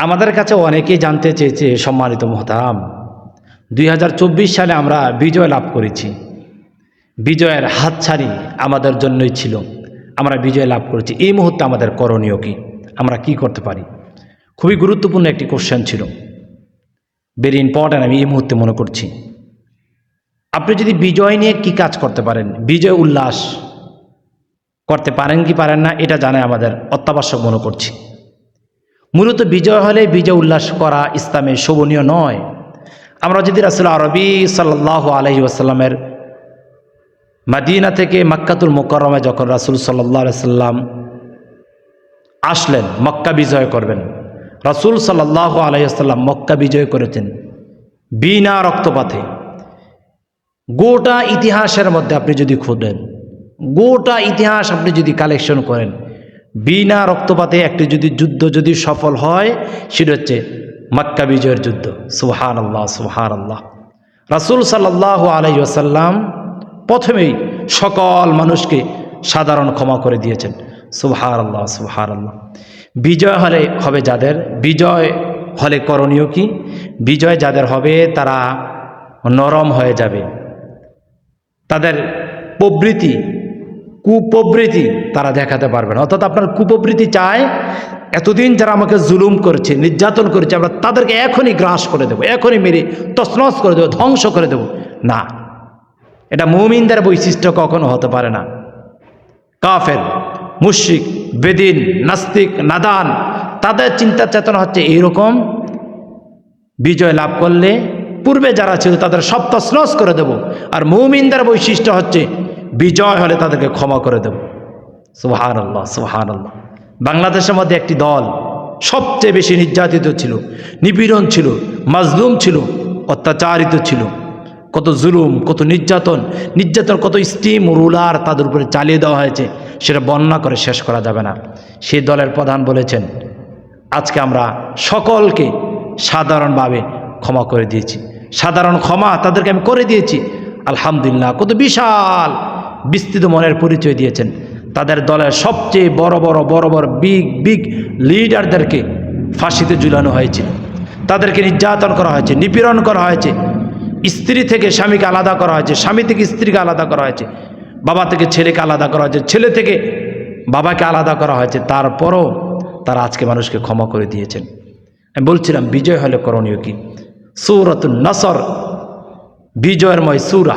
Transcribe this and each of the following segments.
আমাদের কাছে অনেকেই জানতে চেয়েছে, সম্মানিত মহতারাম। দুই হাজার চব্বিশ সালে আমরা বিজয় লাভ করেছি। বিজয়ের হাতছাড়ি আমাদের জন্যই ছিল। আমরা বিজয় লাভ করেছি। এই মুহূর্তে আমাদের করণীয় কি? আমরা কি করতে পারি? খুবই গুরুত্বপূর্ণ একটি কোশ্চেন ছিল। ভেরি ইম্পর্ট্যান্ট আমি এই মুহূর্তে মনে করছি। আপনি যদি বিজয় নিয়ে কি কাজ করতে পারেন? বিজয় উল্লাস করতে পারেন কি পারেন না? এটা জানে আমাদের অত্যাবশ্যক মনে করছি। মূলত বিজয় হলে বিজয় উল্লাস করা ইসলামের শোভনীয় নয়। আমরা যদি রাসুল আরবি সাল্লাহ আলহি আসাল্লামের মাদিনা থেকে মাক্কাতুল মোকরমে যখন রাসুল সাল্লাহ সাল্লাম আসলেন, মক্কা বিজয় করবেন, রাসুল সাল্লাহ আলহিহাল্লাম মক্কা বিজয় করেছেন বিনা রক্তপাতে। গোটা ইতিহাসের মধ্যে আপনি যদি খুঁজেন, গোটা ইতিহাস আপনি যদি কালেকশন করেন বিনা রক্তপাতে একটি যদি যুদ্ধ যদি সফল হয়, সেটা হচ্ছে মক্কা বিজয়ের যুদ্ধ। সুহান আল্লাহ সুহান আল্লাহ রাসুল সাল্লাহ আলাইসাল্লাম প্রথমেই সকল মানুষকে সাধারণ ক্ষমা করে দিয়েছেন। সুহার আল্লাহ সুহার আল্লাহ বিজয় হলে হবে যাদের? বিজয় হলে করণীয় কি? বিজয় যাদের হবে, তারা নরম হয়ে যাবে। তাদের প্রবৃতি কুপ্রবৃত্তি তারা দেখাতে পারবে না। অর্থাৎ আপনার কুপ্রবৃত্তি চায়, এতদিন যারা আমাকে জুলুম করেছে, নির্যাতন করেছে, আমরা তাদেরকে এখনই গ্রাস করে দেবো, এখনই মেরে তসনস করে দেবো, ধ্বংস করে দেবো। না, এটা মুমিনদের বৈশিষ্ট্য কখনো হতে পারে না। কাফের মুশিক বেদিন, নাস্তিক, নাদান, তাদের চিন্তা চেতনা হচ্ছে এইরকম বিজয় লাভ করলে পূর্বে যারা ছিল তাদের সব তসনস করে দেব। আর মৌমিনদের বৈশিষ্ট্য হচ্ছে বিজয় হলে তাদেরকে ক্ষমা করে দেব। সুহান আল্লাহ সুহান আল্লাহ বাংলাদেশের মধ্যে একটি দল সবচেয়ে বেশি নির্যাতিত ছিল, নিপীড়ন ছিল, মাজলুম ছিল, অত্যাচারিত ছিল। কত জুলুম, কত নির্যাতন নির্যাতন, কত স্টিম রুলার তাদের উপরে চালিয়ে দেওয়া হয়েছে, সেটা বর্ণনা করে শেষ করা যাবে না। সেই দলের প্রধান বলেছেন, আজকে আমরা সকলকে সাধারণভাবে ক্ষমা করে দিয়েছি। সাধারণ ক্ষমা তাদেরকে আমি করে দিয়েছি। আলহামদুলিল্লাহ, কত বিশাল বিস্তৃত মনের পরিচয় দিয়েছেন। তাদের দলের সবচেয়ে বড় বড় বড় বড় বিগ বিগ লিডারদেরকে ফাঁসিতে ঝুলানো হয়েছিল। তাদেরকে নির্যাতন করা হয়েছে, নিপীড়ন করা হয়েছে। স্ত্রী থেকে স্বামীকে আলাদা করা হয়েছে, স্বামী থেকে স্ত্রীকে আলাদা করা হয়েছে, বাবা থেকে ছেলেকে আলাদা করা হয়েছে, ছেলে থেকে বাবাকে আলাদা করা হয়েছে। তারপরও তারা আজকে মানুষকে ক্ষমা করে দিয়েছেন। আমি বলছিলাম, বিজয় হলে করণীয় কি? সৌরতুল নসর বিজয়েরময় সুরা।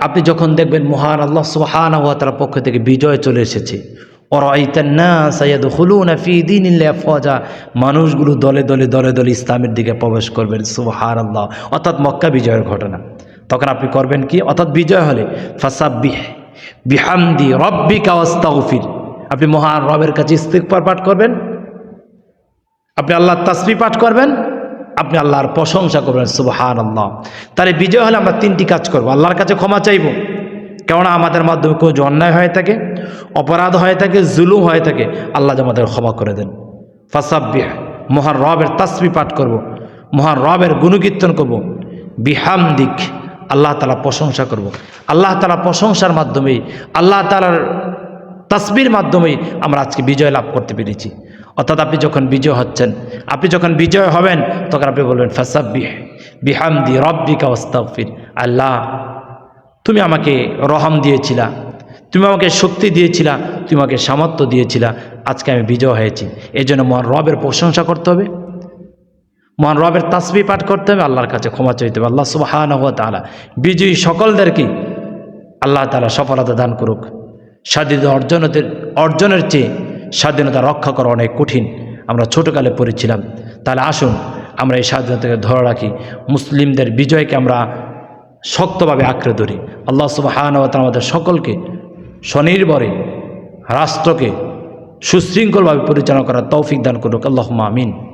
আপনি যখন দেখবেন মহান আল্লাহ সুহান তার পক্ষ থেকে বিজয় চলে এসেছে। মানুষগুলো দলে দলে দলে দলে ইসলামের দিকে প্রবেশ করবেন সুহার আল্লাহ অর্থাৎ মক্কা বিজয়ের ঘটনা। তখন আপনি করবেন কি? অর্থাৎ বিজয় হলে ফাসাবিহ বিহামদি রব্বিকা ওয়াস্তাগফির। আপনি মহান রবের কাছে ইস্তিকবার পাঠ করবেন আপনি আল্লাহর তাসবি পাঠ করবেন, আপনি আল্লাহর প্রশংসা করবেন সুবহান আল্লাহ তাহলে বিজয় হলে আমরা তিনটি কাজ করব আল্লাহর কাছে ক্ষমা চাইব, কেননা আমাদের মাধ্যমে কেউ অন্যায় হয়ে থাকে, অপরাধ হয়ে থাকে, জুলুম হয়ে থাকে, আল্লাহ আমাদের ক্ষমা করে দেন ফাসাব্বিহ, মহান রবের তাসবি পাঠ করব। মহান রবের গুণকীর্তন করব। বিহামদিক আল্লাহ তালা প্রশংসা করব। আল্লাহ তালা প্রশংসার মাধ্যমেই, আল্লাহ তালার তাসবির মাধ্যমেই আমরা আজকে বিজয় লাভ করতে পেরেছি অর্থাৎ আপনি যখন বিজয় হচ্ছেন, আপনি যখন বিজয় হবেন, তখন আপনি বলবেন, ফাসাব্বিহ বিহামদি রব্বিকা ওস্তাগফির আল্লাহ, তুমি আমাকে রহম দিয়েছিলা, তুমি আমাকে শক্তি দিয়েছিলা, তুমি আমাকে সামর্থ্য দিয়েছিলা, আজকে আমি বিজয় হয়েছি। এই জন্য মহান রবের প্রশংসা করতে হবে, মহান রবের তাসবি পাঠ করতে হবে, আল্লাহর কাছে ক্ষমা চাইতে হবে। আল্লাহ সুবাহান তালা বিজয়ী সকলদেরকে আল্লাহ তালা সফলতা দান করুক। স্বাধীনতা অর্জনের অর্জনের চেয়ে স্বাধীনতা রক্ষা করা অনেক কঠিন। আমরা ছোটোকালে পড়েছিলাম। তাহলে আসুন, আমরা এই স্বাধীনতাকে ধরে রাখি। মুসলিমদের বিজয়কে আমরা শক্তভাবে আঁকড়ে ধরি। আল্লাহ সুবাহান আমাদের সকলকে স্বনির্ভরে রাষ্ট্রকে সুশৃঙ্খলভাবে পরিচালনা করার তৌফিক দান করুক। আল্লাহ আমিন।